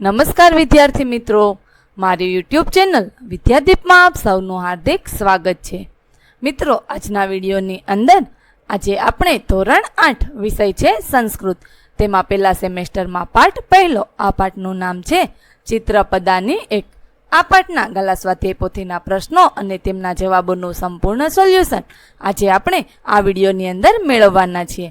નમસ્કાર વિદ્યાર્થી મિત્રો. મારી યુટ્યુબ ચેનલ વિદ્યાદીપમાં આપ સૌનું હાર્દિક સ્વાગત છે. મિત્રો, આજના વિડીયોની અંદર આજે આપણે ધોરણ આઠ વિષય છે સંસ્કૃત. તેમાં પહેલા સેમેસ્ટરમાં પાઠ, પહેલો આ પાઠનું નામ છે ચિત્રપદાની એક. આ પાઠના ગલા સ્વાધ્યાય પોથીના પ્રશ્નો અને તેમના જવાબોનું સંપૂર્ણ સોલ્યુશન આજે આપણે આ વિડીયોની અંદર મેળવવાના છીએ.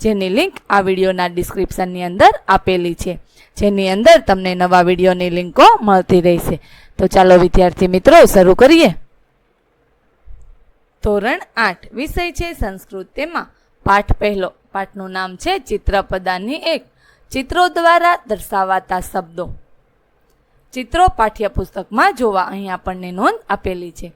જેની લિંક આ વિડીયોના ડિસ્ક્રિપ્શનની અંદર આપેલી છે. જેની અંદર તમને નવા વિડીયોની લિંકો મળતી રહેશે. તો ચાલો વિદ્યાર્થી મિત્રો, શરૂ કરીએ. ધોરણ આઠ, વિષય છે સંસ્કૃત તેમાં પાઠ પહેલો. પાઠનું નામ છે ચિત્રપદાની એક. ચિત્રો દ્વારા દર્શાવાતા શબ્દો. ચિત્રો પાઠ્યપુસ્તકમાં જોવા અહીં આપણને નોંધ આપેલી છે.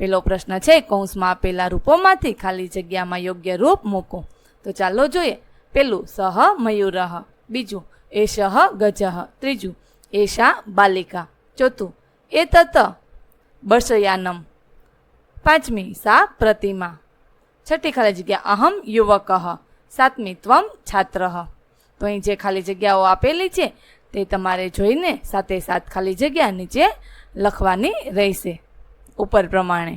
પેલો પ્રશ્ન છે, કૌંસમાં આપેલા રૂપોમાંથી ખાલી જગ્યામાં યોગ્ય રૂપ મૂકો. તો ચાલો જોઈએ. પેલું સહ મયુરહ બીજું એષ ગજ ત્રીજું એશા બાલિકા, ચોથું એ તત બર્ષયાનમ પાંચમી સા પ્રતિમા, છઠ્ઠી ખાલી જગ્યા અહમ યુવક સાતમી ત્વમ છાત્ર તો અહીં જે ખાલી જગ્યાઓ આપેલી છે તે તમારે જોઈને સાથે સાત ખાલી જગ્યા નીચે લખવાની રહેશે. ઉપર પ્રમાણે.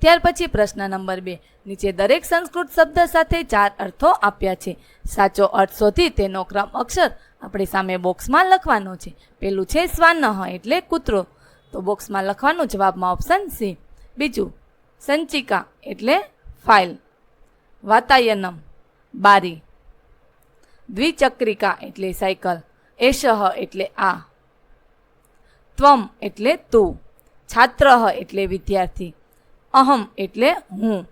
ત્યાર પછી પ્રશ્ન નંબર બે. નીચે દરેક સંસ્કૃત શબ્દ સાથે ચાર અર્થો આપ્યા છે. સાચો અર્થ શોધી તેનો ક્રમ અક્ષર આપણે સામે બોક્સમાં લખવાનો છે. પેલું છે સ્વાનહ એટલે કૂતરો. તો બોક્સમાં લખવાનું જવાબમાં ઓપ્શન સી બીજું, સંચિકા એટલે ફાઇલ. વાતાયનમ, બારી. દ્વિચક્રિકા એટલે સાયકલ. એશહ એટલે આ. ત્વમ એટલે તું. છાત્ર એટલે વિદ્યાર્થી. અહમ એટલે હું.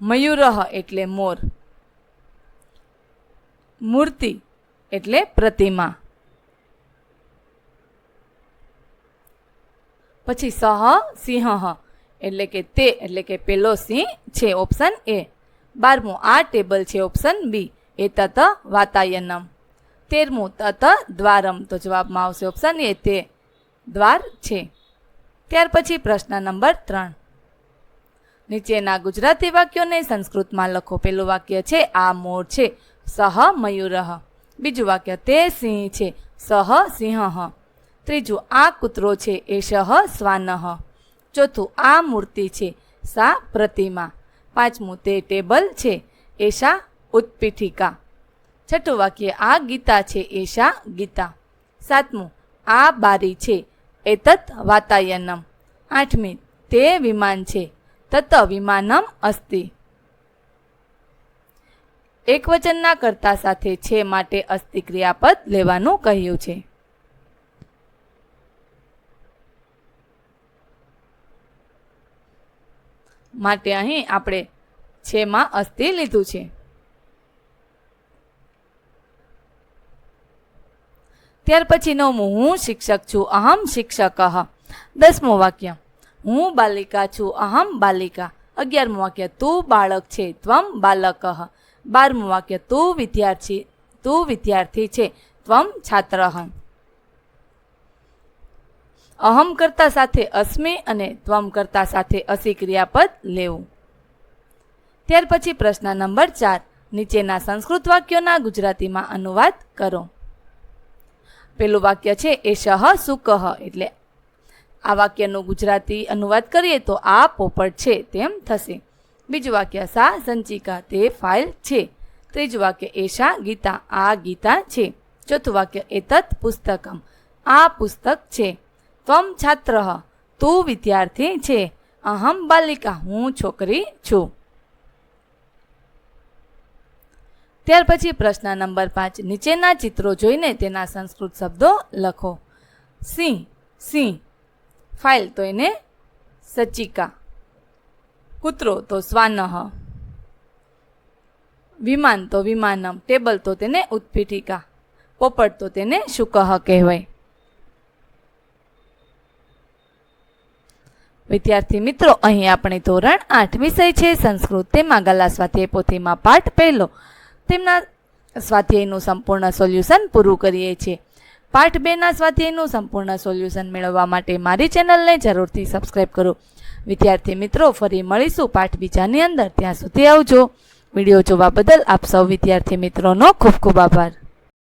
મયુરહ એટલે મોર. મૂર્તિ એટલે પ્રતિમા. પછી સહ, સિંહ એટલે કે તે એટલે કે પેલો સિંહ છે ઓપ્શન એ. બારમું, આ ટેબલ છે ઓપ્શન બી. એ તત વાતાયનમ. તેરમું, તત દ્વારમ. તો જવાબમાં આવશે ઓપ્શન એ, તે દ્વાર છે. ત્યાર પછી પ્રશ્ન નંબર ત્રણ. નીચેના ગુજરાતી વાક્યોને સંસ્કૃતમાં લખો. પેલું વાક્ય છે, આ મોર છે, સહ મયુરહ બીજું વાક્ય, તે સિંહ છે, સહ સિંહ. ત્રીજું, આ કૂતરો છે એષ શ્વાનઃ. ચોથું, આ મૂર્તિ છે, સા પ્રતિમા. પાંચમું, તે ટેબલ છે એશા ઉત્પીઠિકા. છઠ્ઠું વાક્ય, આ ગીતા છે એશા ગીતા. સાતમું, આ બારી છે, એતત વાતાયનમ. આઠમી, તે વિમાન છે તત વિમાનમ અસ્તિ. એકવચનના કર્તા સાથે છે માટે અસ્તિ ક્રિયાપદ લેવાનું કહ્યું છે. માટે અહીં આપણે છેમાં અસ્તિ લીધું છે. ત્યાર પછીનો હું શિક્ષક છું. અહમ શિક્ષક. દસમું વાક્ય. હું બાલિકા છું, અહમ બાલિકા. અગિયારમું વાક્ય, તું બાળક છે, ત્વમ બાલક. બારમું વાક્ય, તું વિદ્યાર્થી તું વિદ્યાર્થી છે, ત્વમ છાત્ર. અહમ કરતા સાથે અસ્મિ અને ત્વમ કરતા સાથે અસી ક્રિયાપદ લેવું. ત્યાર પછી પ્રશ્ન નંબર ચાર, નીચેના સંસ્કૃત વાક્યોના ગુજરાતીમાં અનુવાદ કરો. પેલું વાક્ય છે, એ શહ સુકહ એટલે આ વાક્યનું ગુજરાતી અનુવાદ કરીએ તો આ પોપટ છે, તેમ થશે. બીજું વાક્ય, સા સંચિકા તે ફાઇલ છે. ત્રીજું વાક્ય એશા ગીતા, આ ગીતા છે. ચોથું વાક્ય એતત પુસ્તકમ, આ પુસ્તક છે. ત્વમ છાત્ર, તું વિદ્યાર્થી છે. અહમ બાલિકા, હું છોકરી છું. ત્યાર પછી પ્રશ્ન નંબર પાંચ, નીચેના ચિત્રો જોઈને તેના સંસ્કૃત શબ્દો લખો. સિંહ સિંહ ફાઇલ તો એને સચિકા. કૂતરો તો સ્વાનહ. વિમાન તો વિમાનમ, ટેબલ તો તેને ઉત્પીઠિકા. પોપટ તો તેને શુકહ કહેવાય. વિદ્યાર્થી મિત્રો, અહીં આપણે ધોરણ આઠ વિષય છે, સંસ્કૃત તેમાં ગલા સ્વાધ્યાય પોથીમાં પાઠ પહેલો. તેમના સ્વાધ્યાયનું સંપૂર્ણ સોલ્યુશન પૂરું કરીએ છીએ. પાઠ બેના સ્વાધ્યાયનું સંપૂર્ણ સોલ્યુશન મેળવવા માટે મારી ચેનલને જરૂરથી સબસ્ક્રાઈબ કરો. વિદ્યાર્થી મિત્રો, ફરી મળીશું પાઠ બીજાની અંદર. ત્યાં સુધી આવજો. વીડિયો જોવા બદલ આપ સૌ વિદ્યાર્થી મિત્રોનો ખૂબ ખૂબ આભાર.